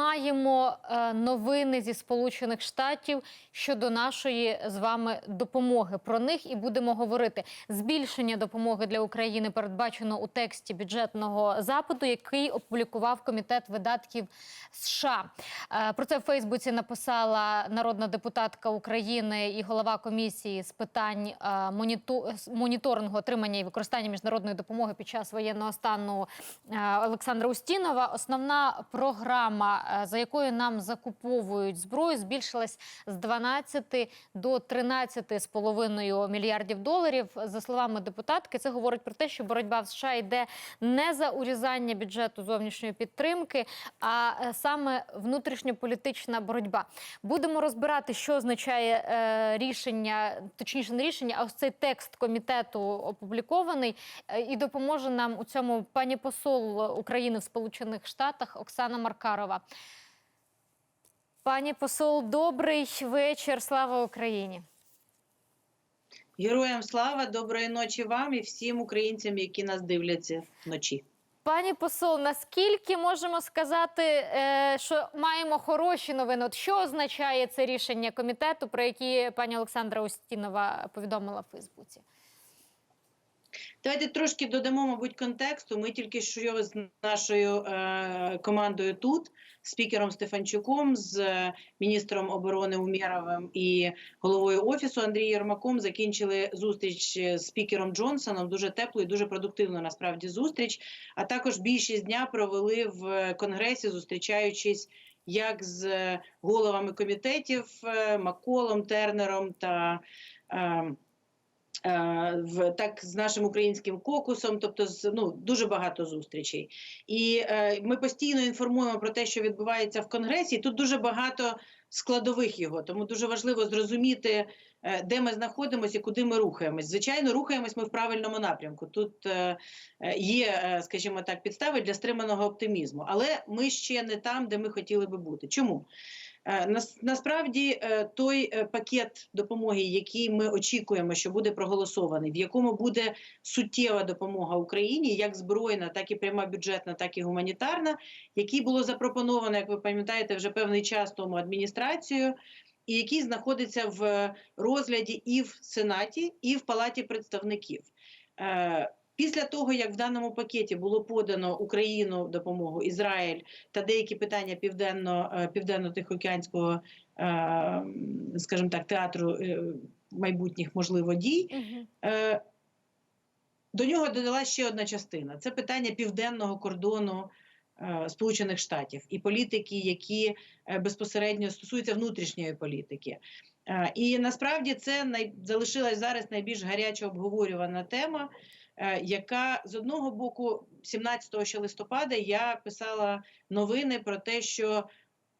маємо е, новини зі Сполучених Штатів щодо нашої з вами допомоги. Про них і будемо говорити. Збільшення допомоги для України передбачено у тексті бюджетного запиту, який опублікував комітет видатків США. Е, Про це в Фейсбуці написала народна депутатка України і голова комісії з питань е, моніторингу отримання і використання міжнародної допомоги під час воєнного стану Олександра Устінова. Основна програма, за якою нам закуповують зброю, збільшилась з 12 до 13,5 мільярдів доларів. За словами депутатки, це говорить про те, що боротьба в США йде не за урізання бюджету зовнішньої підтримки, а е, саме внутрішньополітична боротьба. Будемо розбирати, що означає е, рішення, точніше, не рішення, а ось цей текст комітету опублікований, е, і допоможе нам у цьому пані посол України в Сполучених Штатах Оксана Маркарова. Пані посол, добрий вечір. Слава Україні. Героям слава, доброї ночі вам і всім українцям, які нас дивляться вночі. Пані посол, наскільки можемо сказати, е, що маємо хороші новини? От що означає це рішення комітету, про які пані Олександра Устінова повідомила в Фейсбуці? Давайте трошки додамо, мабуть, контексту. Ми тільки що з нашою е, командою тут, спікером Стефанчуком, з е, міністром оборони Умєровим і головою офісу Андрієм Єрмаком закінчили зустріч з спікером Джонсоном. Дуже теплу і дуже продуктивну насправді зустріч. А також більшість дня провели в конгресі, зустрічаючись. Як з е, головами комітетів е, Маколом, Тернером та е, Е, в так з нашим українським кокусом, тобто з ну дуже багато зустрічей, і е, ми постійно інформуємо про те, що відбувається в конгресі. Тут дуже багато складових його, тому дуже важливо зрозуміти, е, де ми знаходимося і куди ми рухаємось. Звичайно, рухаємось ми в правильному напрямку. Тут е, е, є, е, скажімо так, підстави для стриманого оптимізму, але ми ще не там, де ми хотіли би бути. Чому? Е, нас- Насправді е, той е, пакет допомоги, який ми очікуємо, що буде проголосований, в якому буде суттєва допомога Україні, як збройна, так і пряма бюджетна, так і гуманітарна, який було запропоновано, як ви пам'ятаєте, вже певний час тому адміністрацією, і який знаходиться в розгляді і в Сенаті, і в Палаті представників. Після того, як в даному пакеті було подано Україну допомогу, Ізраїль та деякі питання південно, е, південно-тихоокеанського, е, скажімо так, театру е, майбутніх можливо дій, до нього додалась ще одна частина: це питання південного кордону. е, Сполучених Штатів і політики, які е, безпосередньо стосуються внутрішньої політики, Е, і насправді це най... залишилась зараз найбільш гаряче обговорювана тема, яка з одного боку, 17 ще листопада, я писала новини про те, що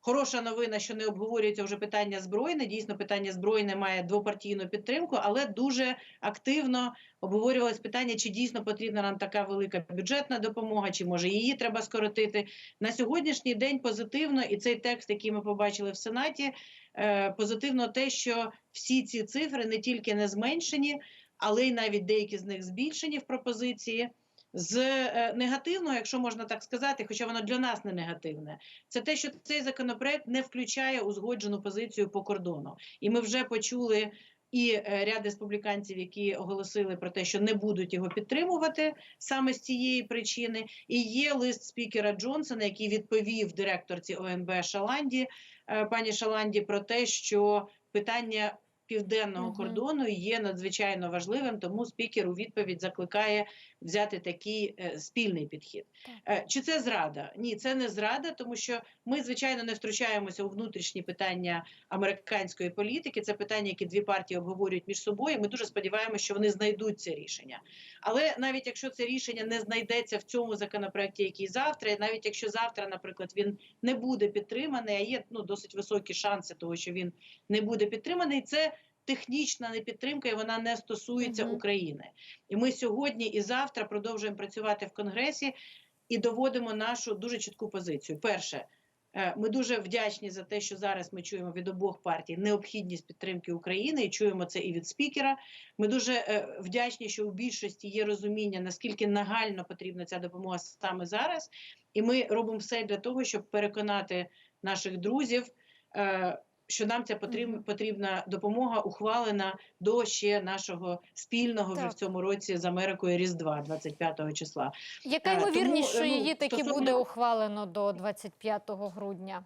хороша новина, що не обговорюється вже питання збройне. Дійсно, питання збройне має двопартійну підтримку, але дуже активно обговорювалось питання, чи дійсно потрібна нам така велика бюджетна допомога, чи може її треба скоротити. На сьогоднішній день позитивно, і цей текст, який ми побачили в Сенаті, е, позитивно те, що всі ці цифри не тільки не зменшені, але й навіть деякі з них збільшені в пропозиції. З е, негативного, якщо можна так сказати, хоча воно для нас не негативне, це те, що цей законопроект не включає узгоджену позицію по кордону. І ми вже почули і е, ряд республіканців, які оголосили про те, що не будуть його підтримувати саме з цієї причини. І є лист спікера Джонсона, який відповів директорці ОНБ Шаланді, е, пані Шаланді, про те, що питання. Південного кордону є надзвичайно важливим, тому спікер у відповідь закликає взяти такий е, спільний підхід. Е, чи це зрада? Ні, це не зрада, тому що ми, звичайно, не втручаємося у внутрішні питання американської політики. Це питання, які дві партії обговорюють між собою. Ми дуже сподіваємося, що вони знайдуть це рішення. Але навіть якщо це рішення не знайдеться в цьому законопроекті, який завтра, і навіть якщо завтра, наприклад, він не буде підтриманий, а є ну досить високі шанси того, що він не буде підтриманий, це. Технічна непідтримка, і вона не стосується Мгм. України. І ми сьогодні і завтра продовжуємо працювати в Конгресі і доводимо нашу дуже чітку позицію. Перше, е, ми дуже вдячні за те, що зараз ми чуємо від обох партій необхідність підтримки України, і чуємо це і від спікера. Ми дуже е, вдячні, що у більшості є розуміння, наскільки нагально потрібна ця допомога саме зараз. І ми робимо все для того, щоб переконати наших друзів. Е, Що нам ця потрібна, потрібна допомога ухвалена до ще нашого спільного вже в цьому році з Америкою Різдва, 25 числа. Яка Е, ймовірність, що ну, її таки стосовно- буде ухвалено до 25 грудня?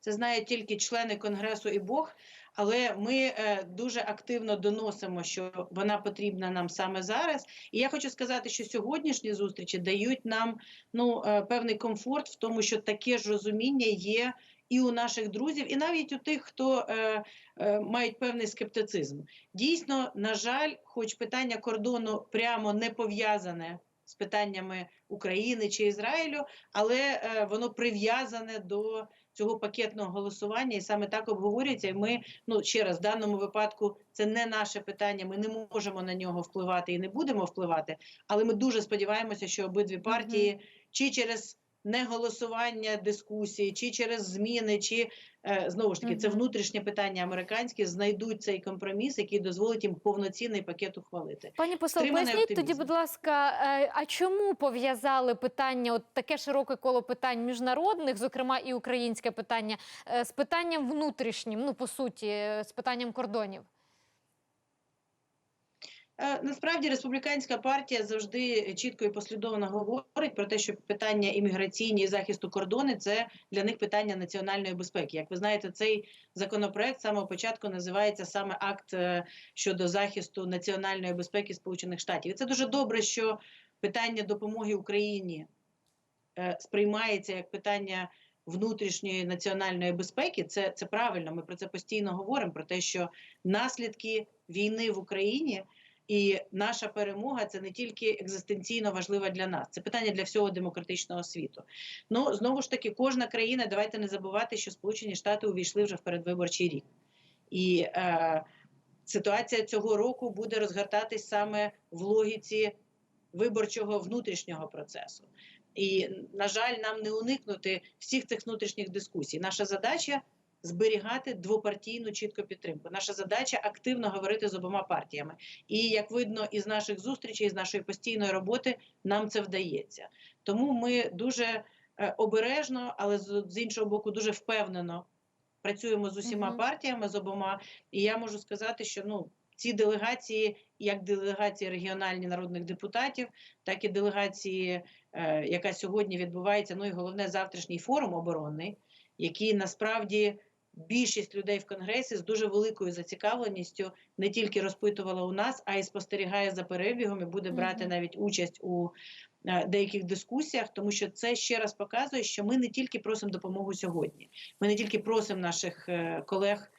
Це знають тільки члени конгресу і Бог. Але ми е, дуже активно доносимо, що вона потрібна нам саме зараз. І я хочу сказати, що сьогоднішні зустрічі дають нам ну е, певний комфорт в тому, що таке ж розуміння є і у наших друзів, і навіть у тих, хто е, е, мають певний скептицизм. Дійсно, на жаль, хоч питання кордону прямо не пов'язане з питаннями України чи Ізраїлю, але е, воно прив'язане до цього пакетного голосування, і саме так обговорюється. І ми ну ще раз в даному випадку це не наше питання. Ми не можемо на нього впливати і не будемо впливати. Але ми дуже сподіваємося, що обидві партії чи через неголосування дискусії, чи через зміни, чи е, знову ж таки це внутрішнє питання американське, знайдуть цей компроміс, який дозволить їм повноцінний пакет ухвалити. Пані посол, поясніть тоді, будь ласка, е, а чому пов'язали питання, от таке широке коло питань міжнародних, зокрема і українське питання, е, з питанням внутрішнім, ну по суті, з питанням кордонів? Е, Насправді республіканська партія завжди чітко і послідовно говорить про те, що питання імміграційні і захисту кордони це для них питання національної безпеки. Як ви знаєте, цей законопроект з самого початку називається саме акт е, щодо захисту національної безпеки Сполучених Штатів. І це дуже добре, що питання допомоги Україні е, сприймається як питання внутрішньої національної безпеки. Це, це правильно. Ми про це постійно говоримо: про те, що наслідки війни в Україні. І наша перемога це не тільки екзистенційно важлива для нас, це питання для всього демократичного світу. Ну знову ж таки, кожна країна, давайте не забувати, що Сполучені Штати увійшли вже в передвиборчий рік, і е, ситуація цього року буде розгортатись саме в логіці виборчого внутрішнього процесу. І, на жаль, нам не уникнути всіх цих внутрішніх дискусій. Наша задача зберігати двопартійну чітку підтримку. Наша задача активно говорити з обома партіями. І як видно із наших зустрічей, з нашої постійної роботи, нам це вдається. Тому ми дуже е, обережно, але з, іншого боку, дуже впевнено працюємо з усіма Мгм. партіями, з обома. І я можу сказати, що ну. Ці делегації, як делегації регіональні народних депутатів, так і делегації, е, яка сьогодні відбувається. Ну і головне завтрашній форум оборонний, який насправді більшість людей в конгресі з дуже великою зацікавленістю не тільки розпитувала у нас, а й спостерігає за перебігом і буде брати навіть участь у е, деяких дискусіях, тому що це ще раз показує, що ми не тільки просимо допомогу сьогодні, ми не тільки просимо наших е, колег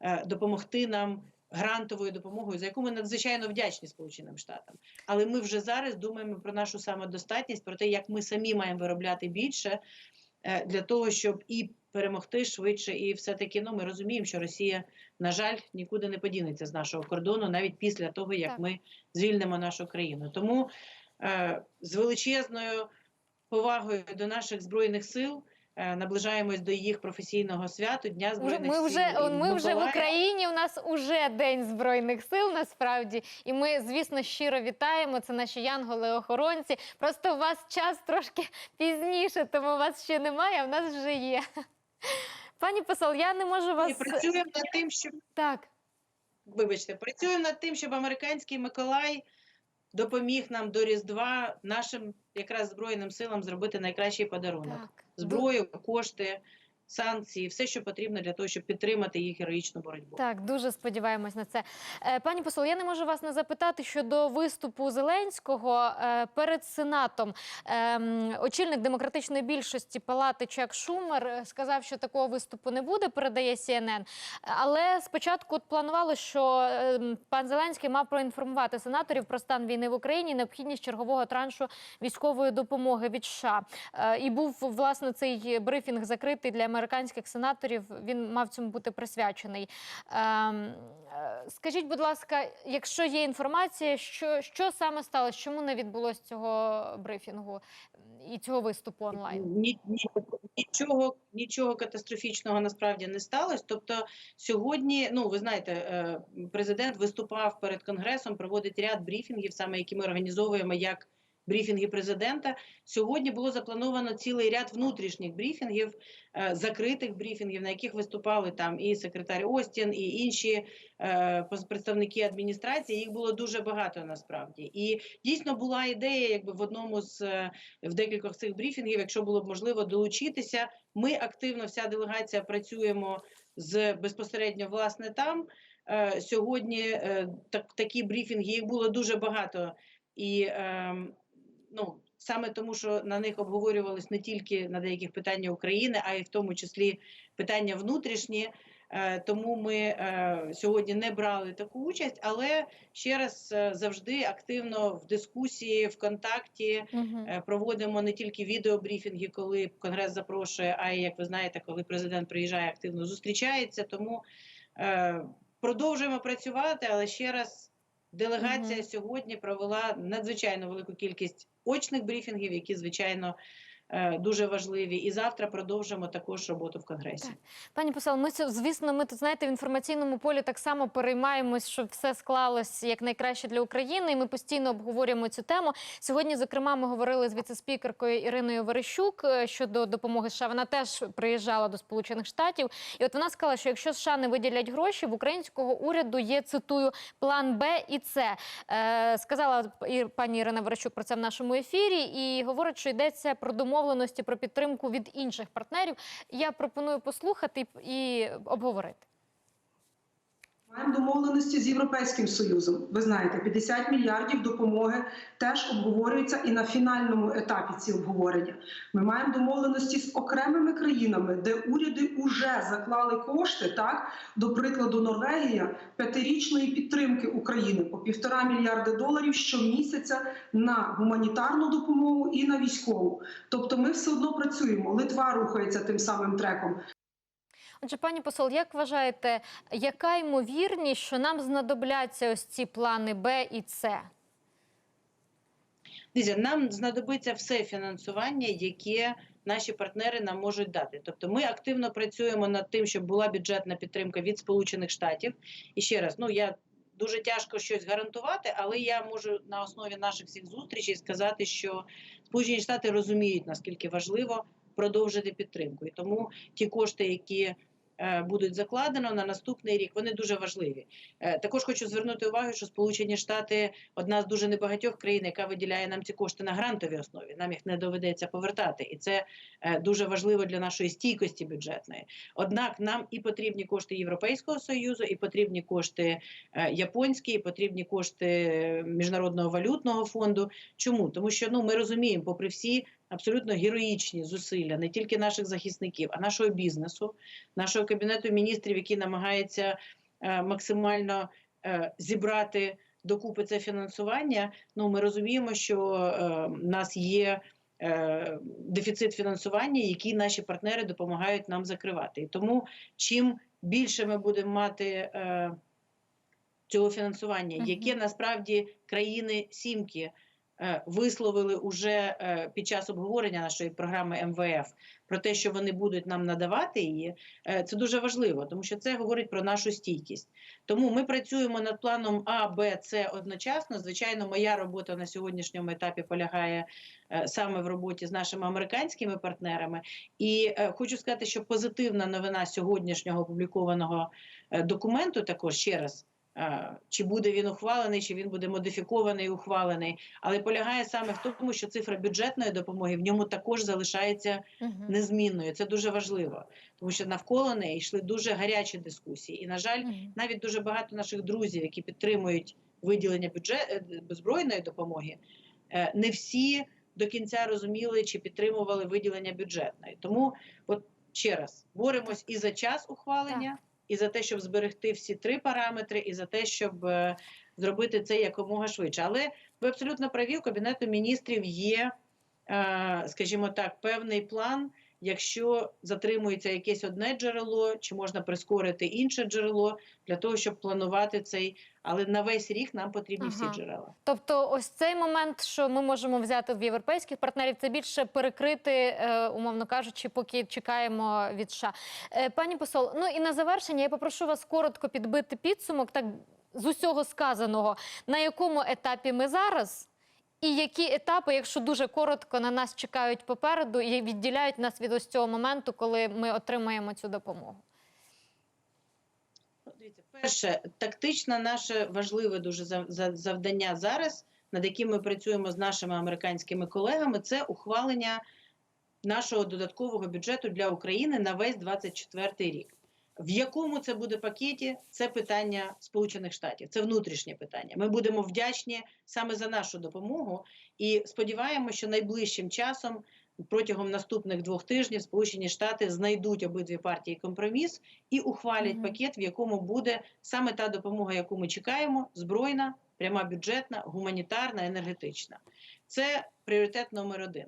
е, допомогти нам. Грантовою допомогою, за яку ми надзвичайно вдячні Сполученим Штатам, але ми вже зараз думаємо про нашу самодостатність, про те, як ми самі маємо виробляти більше для того, щоб і перемогти швидше, і все таки ну ми розуміємо, що Росія, на жаль, нікуди не подінеться з нашого кордону, навіть після того як Так. ми звільнимо нашу країну. Тому е, з величезною повагою до наших збройних сил. Е, Наближаємось до їх професійного святу Дня збройних Ми сил. вже і ми вже в Україні. У нас уже день збройних сил. Насправді, і ми, звісно, щиро вітаємо. Це наші янголи-охоронці. Просто у вас час трошки пізніше, тому у вас ще немає. А в нас вже є. Пані посол, я не можу І вас працюємо над тим, щоб так. вибачте, працюємо над тим, щоб американський Миколай допоміг нам до Різдва нашим якраз збройним силам зробити найкращий подарунок: Так, зброю, кошти, санкції, все, що потрібно для того, щоб підтримати їх героїчну боротьбу. Так, дуже сподіваємось на це. Е, Пані посол, я не можу вас не запитати щодо виступу Зеленського е, перед Сенатом. Ем, Очільник демократичної більшості палати Чак Шумер е, сказав, що такого виступу не буде, передає CNN. Але спочатку от планувало, що ем, пан Зеленський мав проінформувати сенаторів про стан війни в Україні, необхідність чергового траншу військової допомоги від США. І був власне цей брифінг закритий для американських сенаторів. Він мав цьому бути присвячений. Ем, е, Скажіть, будь ласка, якщо є інформація, що, що саме сталося, чому не відбулося цього брифінгу і цього виступу онлайн? Ні, ні, нічого, нічого катастрофічного насправді не сталося. Тобто сьогодні, ну ви знаєте, е, президент виступав перед конгресом, проводить ряд брифінгів, саме які ми організовуємо як брифінги президента. Сьогодні було заплановано цілий ряд внутрішніх брифінгів, е, закритих брифінгів, на яких виступали там і секретар Остін, і інші е, представники адміністрації. Їх було дуже багато насправді. І дійсно була ідея, якби в одному з е, в декількох цих брифінгів, якщо було б можливо долучитися. Ми активно, вся делегація працюємо з безпосередньо власне там. Сьогодні так, такі брифінги їх було дуже багато, і е, ну саме тому, що на них обговорювались не тільки на деяких питання України, а й в тому числі питання внутрішні. Е, Тому ми е, сьогодні не брали таку участь, але ще раз е, завжди активно в дискусії, в контакті. Е, Проводимо не тільки відеобрифінги, коли конгрес запрошує, а й як ви знаєте, коли президент приїжджає активно зустрічається. Тому продовжуємо працювати. Але ще раз, делегація Мгм. сьогодні провела надзвичайно велику кількість очних брифінгів, які звичайно дуже важливі. І завтра продовжимо також роботу в конгресі. Так. Пані посол, ми звісно, ми тут знаєте в інформаційному полі так само переймаємось, щоб все склалось як найкраще для України. І ми постійно обговорюємо цю тему. Сьогодні, зокрема, ми говорили з віцеспікеркою Іриною Верещук е, щодо допомоги США. Вона теж приїжджала до Сполучених Штатів, і от вона сказала, що якщо США не виділять гроші, в українського уряду є цитую план Б і С. Е, сказала пані Ірина Верещук про це в нашому ефірі, і говорить, що йдеться про домовленості про підтримку від інших партнерів. Я пропоную послухати і обговорити. Маємо домовленості з Європейським Союзом. Ви знаєте, 50 мільярдів допомоги теж обговорюються і на фінальному етапі ці обговорення. Ми маємо домовленості з окремими країнами, де уряди вже заклали кошти. Так, до прикладу, Норвегія п'ятирічної підтримки України по півтора мільярди доларів щомісяця на гуманітарну допомогу і на військову. Тобто, ми все одно працюємо. Литва рухається тим самим треком. Отже, пані посол, як вважаєте, яка ймовірність, що нам знадобляться ось ці плани Б і С? Дивіться, нам знадобиться все фінансування, яке наші партнери нам можуть дати. Тобто, ми активно працюємо над тим, щоб була бюджетна підтримка від Сполучених Штатів. І ще раз, ну я дуже тяжко щось гарантувати, але я можу на основі наших всіх зустрічей сказати, що Сполучені Штати розуміють наскільки важливо продовжити підтримку, і тому ті кошти, які Будуть закладено на наступний рік, вони дуже важливі. Е, Також хочу звернути увагу, що Сполучені Штати одна з дуже небагатьох країн, яка виділяє нам ці кошти на грантовій основі. Нам їх не доведеться повертати, і це е, дуже важливо для нашої стійкості бюджетної. Однак нам і потрібні кошти Європейського союзу, і потрібні кошти е, японські, і потрібні кошти міжнародного валютного фонду. Чому тому, що ну ми розуміємо, попри всі абсолютно героїчні зусилля не тільки наших захисників, а нашого бізнесу, нашого кабінету міністрів, який намагається е, максимально е, зібрати докупи це фінансування. Ну ми розуміємо, що е, в нас є е, дефіцит фінансування, який наші партнери допомагають нам закривати. І тому чим більше ми будемо мати е, цього фінансування, яке насправді країни сімки. Е, Висловили уже е, під час обговорення нашої програми МВФ про те, що вони будуть нам надавати її, е, це дуже важливо, тому що це говорить про нашу стійкість. Тому ми працюємо над планом А, Б, С одночасно. Звичайно, моя робота на сьогоднішньому етапі полягає саме в роботі з нашими американськими партнерами. І хочу сказати, що позитивна новина сьогоднішнього опублікованого документу, також ще раз. Е, Чи буде він ухвалений, чи він буде модифікований і ухвалений, але полягає саме в тому, що цифра бюджетної допомоги в ньому також залишається незмінною. Це дуже важливо, тому що навколо неї йшли дуже гарячі дискусії. І, на жаль, навіть дуже багато наших друзів, які підтримують виділення бюджет е, збройної допомоги, е, не всі до кінця розуміли чи підтримували виділення бюджетної. Тому, от ще раз, боремось і за час ухвалення, і за те, щоб зберегти всі три параметри, і за те, щоб е, зробити це якомога швидше. Але ви абсолютно праві, у кабінету міністрів є, е, скажімо так, певний план. Якщо затримується якесь одне джерело, чи можна прискорити інше джерело для того, щоб планувати цей, але на весь рік нам потрібні Ага. всі джерела. Тобто, ось цей момент, що ми можемо взяти в європейських партнерів, це більше перекрити, е, умовно кажучи, поки чекаємо від США. Е, Пані посол, ну і на завершення я попрошу вас коротко підбити підсумок, так з усього сказаного, на якому етапі ми зараз. І які етапи, якщо дуже коротко, на нас чекають попереду і відділяють нас від ось цього моменту, коли ми отримаємо цю допомогу? Перше, тактично наше важливе дуже зав- за- завдання зараз, над яким ми працюємо з нашими американськими колегами, це ухвалення нашого додаткового бюджету для України на весь 24 рік. В якому це буде пакеті, це питання Сполучених Штатів, це внутрішнє питання. Ми будемо вдячні саме за нашу допомогу і сподіваємося, що найближчим часом, протягом наступних двох тижнів, Сполучені Штати знайдуть обидві партії компроміс і ухвалять Мгм. пакет, в якому буде саме та допомога, яку ми чекаємо: збройна, пряма бюджетна, гуманітарна, енергетична. Це пріоритет номер один.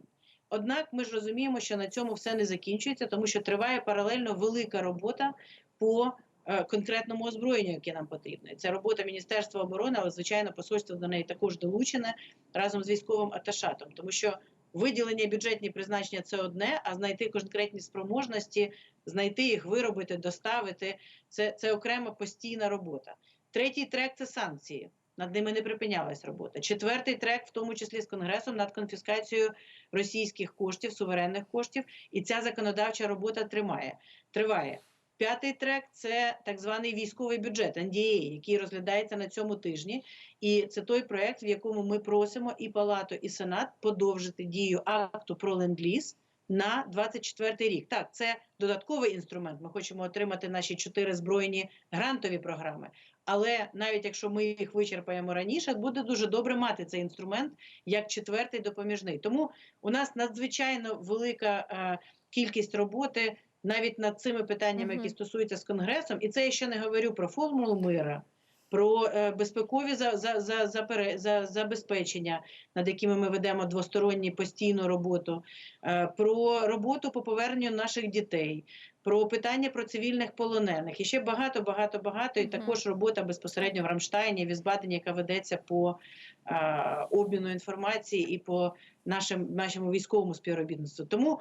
Однак ми ж розуміємо, що на цьому все не закінчується, тому що триває паралельно велика робота по е, конкретному озброєнню, яке нам потрібно. Це робота Міністерства оборони, але звичайно посольство до неї також долучене разом з військовим аташатом, тому що виділення бюджетні призначення це одне, а знайти конкретні спроможності, знайти їх, виробити, доставити це, це окрема постійна робота. Третій трек це санкції. Над ними не припинялась робота. Четвертий трек, в тому числі з конгресом, над конфіскацією російських коштів, суверенних коштів, і ця законодавча робота тримає триває. П'ятий трек це так званий військовий бюджет NDA, який розглядається на цьому тижні. І це той проект, в якому ми просимо і Палату, і Сенат подовжити дію акту про ленд-ліз на 24 рік. Так, це додатковий інструмент. Ми хочемо отримати наші чотири збройні грантові програми. Але навіть якщо ми їх вичерпаємо раніше, буде дуже добре мати цей інструмент як четвертий допоміжний. Тому у нас надзвичайно велика е, кількість роботи навіть над цими питаннями, які стосуються з конгресом, і це я ще не говорю про формулу мира. Про е, безпекові за, за, за, за, за, забезпечення, над якими ми ведемо двосторонню постійну роботу, е, про роботу по поверненню наших дітей, про питання про цивільних полонених і ще багато, багато, багато. І також робота безпосередньо в Рамштайні, в Ізбадені, яка ведеться по е, обміну інформації і по нашим, нашому військовому співробітництву. Тому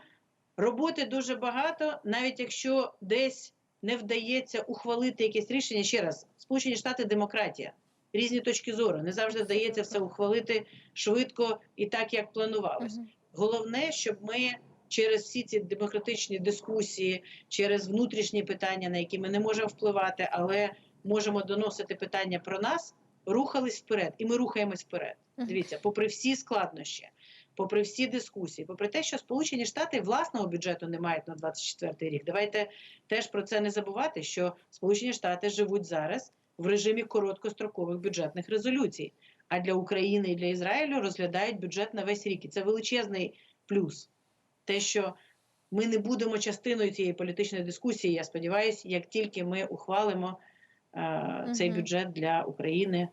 роботи дуже багато, навіть якщо десь не вдається ухвалити якесь рішення. Ще раз, Сполучені Штати демократія, різні точки зору. Не завжди вдається все ухвалити швидко і так, як планувалось. Головне, щоб ми через всі ці демократичні дискусії, через внутрішні питання, на які ми не можемо впливати, але можемо доносити питання про нас, рухались вперед, і ми рухаємось вперед. Дивіться, попри всі складнощі, попри всі дискусії, попри те, що Сполучені Штати власного бюджету не мають на 24 рік. Давайте теж про це не забувати, що Сполучені Штати живуть зараз в режимі короткострокових бюджетних резолюцій. А для України і для Ізраїлю розглядають бюджет на весь рік. І це величезний плюс. Те, що ми не будемо частиною цієї політичної дискусії, я сподіваюся, як тільки ми ухвалимо е, цей бюджет для України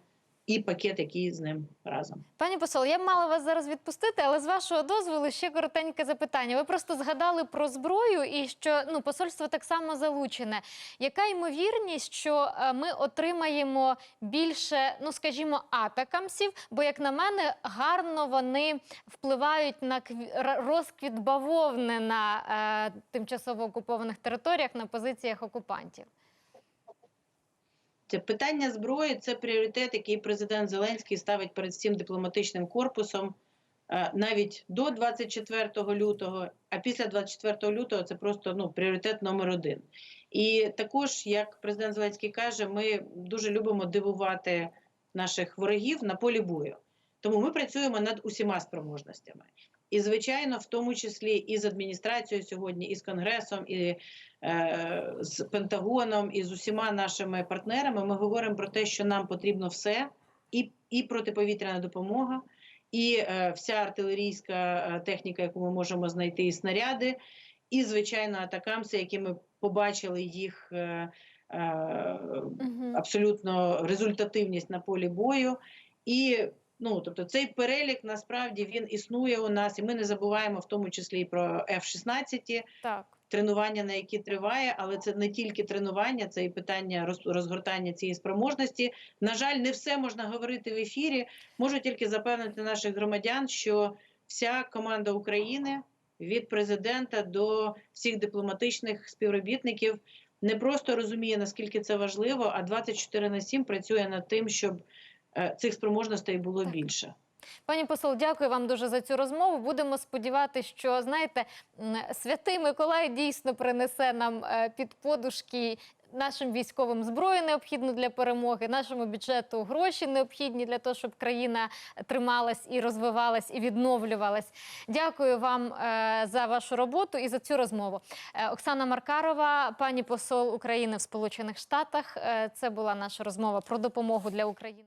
і пакет, який з ним разом. Пані посол, я б мала вас зараз відпустити, але з вашого дозволу ще коротеньке запитання. Ви просто згадали про зброю і що ну посольство так само залучене. Яка ймовірність, що е, ми отримаємо більше, ну скажімо, атакамсів? Бо, як на мене, гарно вони впливають на розквіт бавовни на е, тимчасово окупованих територіях на позиціях окупантів. Це питання зброї це пріоритет, який президент Зеленський ставить перед всім дипломатичним корпусом е, навіть до 24 лютого, а після 24 лютого це просто ну, пріоритет номер один. І також, як президент Зеленський каже, ми дуже любимо дивувати наших ворогів на полі бою. Тому ми працюємо над усіма спроможностями. І, звичайно, в тому числі і з адміністрацією сьогодні, і з Конгресом, і е, з Пентагоном, і з усіма нашими партнерами ми говоримо про те, що нам потрібно все, і, і протиповітряна допомога, і е, вся артилерійська е, техніка, яку ми можемо знайти, і снаряди, і, звичайно, атакамси, які ми побачили їх. Е, е, абсолютно результативність на полі бою. І ну, тобто цей перелік насправді він існує у нас, і ми не забуваємо в тому числі і про F-16, Так. тренування, на які триває, але це не тільки тренування, це і питання розгортання цієї спроможності. На жаль, не все можна говорити в ефірі. Можу тільки запевнити наших громадян, що вся команда України від президента до всіх дипломатичних співробітників не просто розуміє, наскільки це важливо, а 24 на 7 працює над тим, щоб цих спроможностей було Так. більше. Пані посол, дякую вам дуже за цю розмову. Будемо сподіватися, що знаєте, святий Миколай дійсно принесе нам е, під подушки. Нашим військовим зброю необхідну для перемоги, нашому бюджету гроші необхідні для того, щоб країна трималась і розвивалась і відновлювалась. Дякую вам е, за вашу роботу і за цю розмову. Е, Оксана Маркарова, пані посол України в Сполучених Штатах. Е, це була наша розмова про допомогу для України.